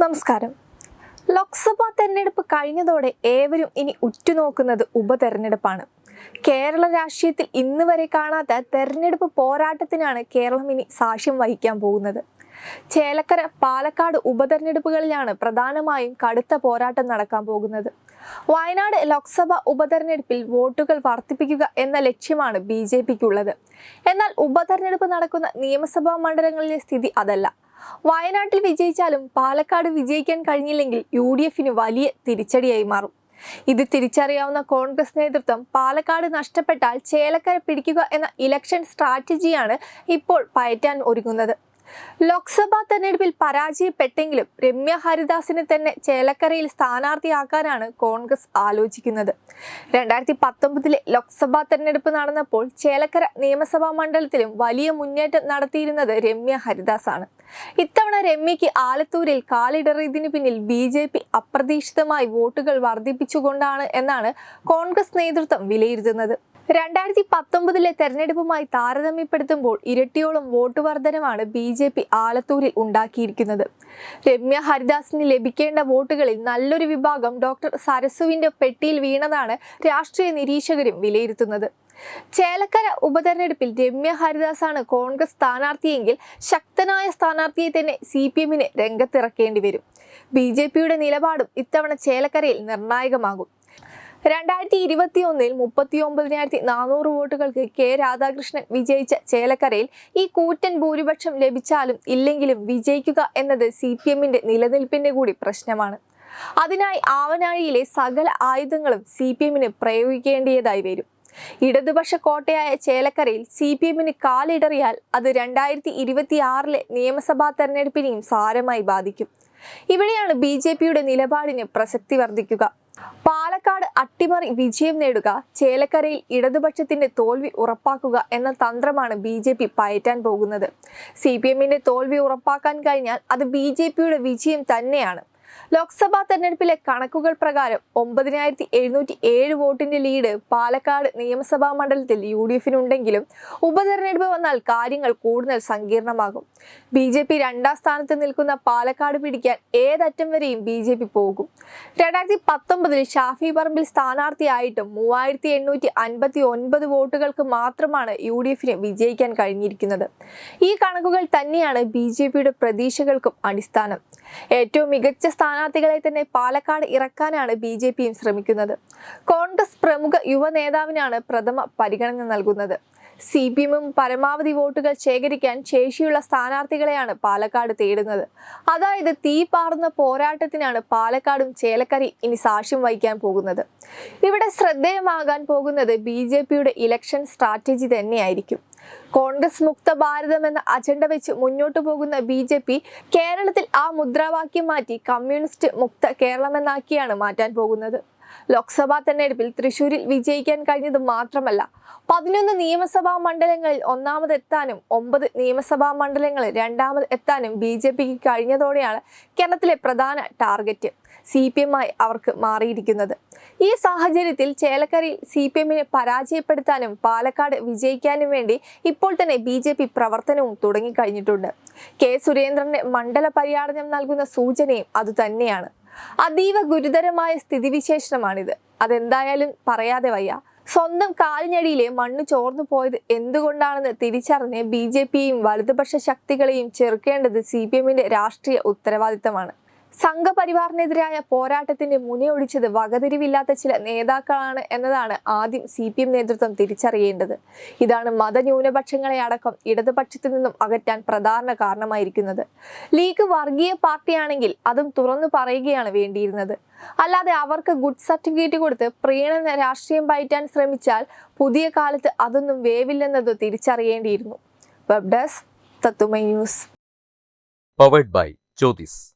നമസ്കാരം. ലോക്സഭാ തെരഞ്ഞെടുപ്പ് കഴിഞ്ഞതോടെ ഏവരും ഇനി ഉറ്റുനോക്കുന്നത് ഉപതെരഞ്ഞെടുപ്പാണ്. കേരള രാഷ്ട്രീയത്തിൽ ഇന്ന് വരെ കാണാത്ത തെരഞ്ഞെടുപ്പ് പോരാട്ടത്തിനാണ് കേരളം ഇനി സാക്ഷ്യം വഹിക്കാൻ പോകുന്നത്. ചേലക്കര പാലക്കാട് ഉപതെരഞ്ഞെടുപ്പുകളിലാണ് പ്രധാനമായും കടുത്ത പോരാട്ടം നടക്കാൻ പോകുന്നത്. വയനാട് ലോക്സഭാ ഉപതെരഞ്ഞെടുപ്പിൽ വോട്ടുകൾ വർദ്ധിപ്പിക്കുക എന്ന ലക്ഷ്യമാണ് ബി ജെ പിക്കുള്ളത്. എന്നാൽ ഉപതെരഞ്ഞെടുപ്പ് നടക്കുന്ന നിയമസഭാ മണ്ഡലങ്ങളിലെ സ്ഥിതി അതല്ല. വയനാട്ടിൽ വിജയിച്ചാലും പാലക്കാട് വിജയിക്കാൻ കഴിഞ്ഞില്ലെങ്കിൽ യു ഡി എഫിന് വലിയ തിരിച്ചടിയായി മാറും. ഇത് തിരിച്ചറിയാവുന്ന കോൺഗ്രസ് നേതൃത്വം പാലക്കാട് നഷ്ടപ്പെട്ടാൽ ചേലക്കര പിടിക്കുക എന്ന ഇലക്ഷൻ സ്ട്രാറ്റജിയാണ് ഇപ്പോൾ പയറ്റാൻ ഒരുങ്ങുന്നത്. ലോക്സഭാ തെരഞ്ഞെടുപ്പിൽ പരാജയപ്പെട്ടെങ്കിലും രമ്യ ഹരിദാസിനെ തന്നെ ചേലക്കരയിൽ സ്ഥാനാർത്ഥിയാക്കാനാണ് കോൺഗ്രസ് ആലോചിക്കുന്നത്. രണ്ടായിരത്തി പത്തൊമ്പതിലെ ലോക്സഭാ തെരഞ്ഞെടുപ്പ് നടന്നപ്പോൾ ചേലക്കര നിയമസഭാ മണ്ഡലത്തിലും വലിയ മുന്നേറ്റം നടത്തിയിരുന്നത് രമ്യ ഹരിദാസാണ്. ഇത്തവണ രമ്യയ്ക്ക് ആലത്തൂരിൽ കാലിടറിയതിനു പിന്നിൽ ബി ജെ പി അപ്രതീക്ഷിതമായി വോട്ടുകൾ വർദ്ധിപ്പിച്ചുകൊണ്ടാണ് എന്നാണ് കോൺഗ്രസ് നേതൃത്വം വിലയിരുത്തുന്നത്. രണ്ടായിരത്തി പത്തൊമ്പതിലെ തെരഞ്ഞെടുപ്പുമായി താരതമ്യപ്പെടുത്തുമ്പോൾ ഇരട്ടിയോളം വോട്ട് വർധനമാണ് ബി ജെ പി ആലത്തൂരിൽ ഉണ്ടാക്കിയിരിക്കുന്നത്. രമ്യ ഹരിദാസിന് ലഭിക്കേണ്ട വോട്ടുകളിൽ നല്ലൊരു വിഭാഗം ഡോക്ടർ സരസുവിന്റെ പെട്ടിയിൽ വീണതാണ് രാഷ്ട്രീയ നിരീക്ഷകരും വിലയിരുത്തുന്നത്. ചേലക്കര ഉപതെരഞ്ഞെടുപ്പിൽ രമ്യ ഹരിദാസാണ് കോൺഗ്രസ് സ്ഥാനാർത്ഥിയെങ്കിൽ ശക്തനായ സ്ഥാനാർത്ഥിയെ തന്നെ സി പി എമ്മിന് രംഗത്തിറക്കേണ്ടി വരും. ബി ജെ പിയുടെ നിലപാടും ഇത്തവണ ചേലക്കരയിൽ നിർണായകമാകും. രണ്ടായിരത്തി ഇരുപത്തി ഒന്നിൽ മുപ്പത്തി ഒമ്പതിനായിരത്തി നാനൂറ് വോട്ടുകൾക്ക് കെ രാധാകൃഷ്ണൻ വിജയിച്ച ചേലക്കരയിൽ ഈ കൂറ്റൻ ഭൂരിപക്ഷം ലഭിച്ചാലും ഇല്ലെങ്കിലും വിജയിക്കുക എന്നത് സി പി എമ്മിന്റെ നിലനിൽപ്പിന്റെ കൂടി പ്രശ്നമാണ്. അതിനായി ആവനാഴിയിലെ സകല ആയുധങ്ങളും സി പി എമ്മിന് പ്രയോഗിക്കേണ്ടിയതായി വരും. ഇടതുപക്ഷ കോട്ടയായ ചേലക്കരയിൽ സി പി എമ്മിന് കാലിടറിയാൽ അത് രണ്ടായിരത്തി ഇരുപത്തി ആറിലെ നിയമസഭാ തെരഞ്ഞെടുപ്പിനെയും സാരമായി ബാധിക്കും. ഇവിടെയാണ് ബി ജെ പിയുടെ നിലപാടിന് പ്രസക്തി വർദ്ധിക്കുക. പാലക്കാട് അട്ടിമറി വിജയം നേടുക ചേലക്കരയിൽ ഇടതുപക്ഷത്തിന്റെ തോൽവി ഉറപ്പാക്കുക എന്ന തന്ത്രമാണ് ബി ജെ പി പയറ്റാൻ പോകുന്നത്. സി പി എമ്മിന്റെ തോൽവി ഉറപ്പാക്കാൻ കഴിഞ്ഞാൽ അത് ബി ജെ പിയുടെ വിജയം തന്നെയാണ്. ലോക്സഭാ തെരഞ്ഞെടുപ്പിലെ കണക്കുകൾ പ്രകാരം ഒമ്പതിനായിരത്തി എഴുന്നൂറ്റി ഏഴ് വോട്ടിന്റെ ലീഡ് പാലക്കാട് നിയമസഭാ മണ്ഡലത്തിൽ യു ഡി എഫിനുണ്ടെങ്കിലും ഉപതെരഞ്ഞെടുപ്പ് വന്നാൽ കാര്യങ്ങൾ കൂടുതൽ സങ്കീർണമാകും. ബി ജെ പി രണ്ടാം സ്ഥാനത്ത് നിൽക്കുന്ന പാലക്കാട് പിടിക്കാൻ ഏതറ്റം വരെയും ബി ജെ പി പോകും. രണ്ടായിരത്തി പത്തൊമ്പതിൽ ഷാഫി പറമ്പിൽ സ്ഥാനാർത്ഥിയായിട്ടും മൂവായിരത്തി എണ്ണൂറ്റി അൻപത്തി ഒൻപത് വോട്ടുകൾക്ക് മാത്രമാണ് യു ഡി എഫിന് വിജയിക്കാൻ കഴിഞ്ഞിരിക്കുന്നത്. ഈ കണക്കുകൾ തന്നെയാണ് ബി ജെ പിയുടെ പ്രതീക്ഷകൾക്കും അടിസ്ഥാനം. ഏറ്റവും മികച്ച സ്ഥാനാർത്ഥികളെ തന്നെ പാലക്കാട് ഇറക്കാനാണ് ബി ജെ പിയും ശ്രമിക്കുന്നത്. കോൺഗ്രസ് പ്രമുഖ യുവ നേതാവിനാണ് പ്രഥമ പരിഗണന നൽകുന്നത്. സി പി എമ്മും പരമാവധി വോട്ടുകൾ ശേഖരിക്കാൻ ശേഷിയുള്ള സ്ഥാനാർത്ഥികളെയാണ് പാലക്കാട് തേടുന്നത്. അതായത് തീ പാർന്ന പോരാട്ടത്തിനാണ് പാലക്കാടും ചേലക്കറി ഇനി സാക്ഷ്യം വഹിക്കാൻ പോകുന്നത്. ഇവിടെ ശ്രദ്ധേയമാകാൻ പോകുന്നത് ബി ജെ പിയുടെ ഇലക്ഷൻ സ്ട്രാറ്റജി തന്നെയായിരിക്കും. കോൺഗ്രസ് മുക്ത ഭാരതം എന്ന അജണ്ട വെച്ച് മുന്നോട്ട് പോകുന്ന ബി ജെ പി കേരളത്തിൽ ആ മുദ്രാവാക്യം മാറ്റി കമ്മ്യൂണിസ്റ്റ് മുക്ത കേരളമെന്നാക്കിയാണ് മാറ്റാൻ പോകുന്നത്. ലോക്സഭാ തെരഞ്ഞെടുപ്പിൽ തൃശൂരിൽ വിജയിക്കാൻ കഴിഞ്ഞത് മാത്രമല്ല പതിനൊന്ന് നിയമസഭാ മണ്ഡലങ്ങളിൽ ഒന്നാമത് എത്താനും ഒമ്പത് നിയമസഭാ മണ്ഡലങ്ങളിൽ രണ്ടാമത് എത്താനും ബി ജെ പിക്ക് കഴിഞ്ഞതോടെയാണ് കേരളത്തിലെ പ്രധാന ടാർഗറ്റ് സി പി എം ആയി അവർക്ക് മാറിയിരിക്കുന്നത്. ഈ സാഹചര്യത്തിൽ ചേലക്കരയിൽ സി പി എമ്മിനെ പരാജയപ്പെടുത്താനും പാലക്കാട് വിജയിക്കാനും വേണ്ടി ഇപ്പോൾ തന്നെ ബി ജെ പി പ്രവർത്തനവും തുടങ്ങിക്കഴിഞ്ഞിട്ടുണ്ട്. കെ സുരേന്ദ്രന് മണ്ഡല പര്യാടനം നൽകുന്ന സൂചനയും അതുതന്നെയാണ്. അതീവ ഗുരുതരമായ സ്ഥിതിവിശേഷമാണിത് അതെന്തായാലും പറയാതെ വയ്യ. സ്വന്തം കാലിനടിയിലെ മണ്ണ് ചോർന്നു പോയത് എന്തുകൊണ്ടാണെന്ന് തിരിച്ചറിഞ്ഞ് ബി ജെ പിയും വലതുപക്ഷ ശക്തികളെയും ചെറുക്കേണ്ടത് സി പി എമ്മിന്റെ രാഷ്ട്രീയ ഉത്തരവാദിത്തമാണ്. സംഘപരിവാറിനെതിരായ പോരാട്ടത്തിന്റെ മുനയൊടിച്ചത് വകതിരിവില്ലാത്ത ചില നേതാക്കളാണ് എന്നതാണ് ആദ്യം സി പി എം നേതൃത്വം തിരിച്ചറിയേണ്ടത്. ഇതാണ് മതന്യൂനപക്ഷങ്ങളെ അടക്കം ഇടതുപക്ഷത്തിൽ നിന്നും അകറ്റാൻ പ്രധാന കാരണമായിരിക്കുന്നത്. ലീഗ് വർഗീയ പാർട്ടിയാണെങ്കിൽ അതും തുറന്നു പറയുകയാണ് വേണ്ടിയിരുന്നത്. അല്ലാതെ അവർക്ക് ഗുഡ് സർട്ടിഫിക്കറ്റ് കൊടുത്ത് പ്രീണന രാഷ്ട്രീയം പയറ്റാൻ ശ്രമിച്ചാൽ പുതിയ കാലത്ത് അതൊന്നും വേവില്ലെന്നത് തിരിച്ചറിയേണ്ടിയിരുന്നു. വെബ് ഡെസ്ക് തത്തുമൈ news powered by Jyotis.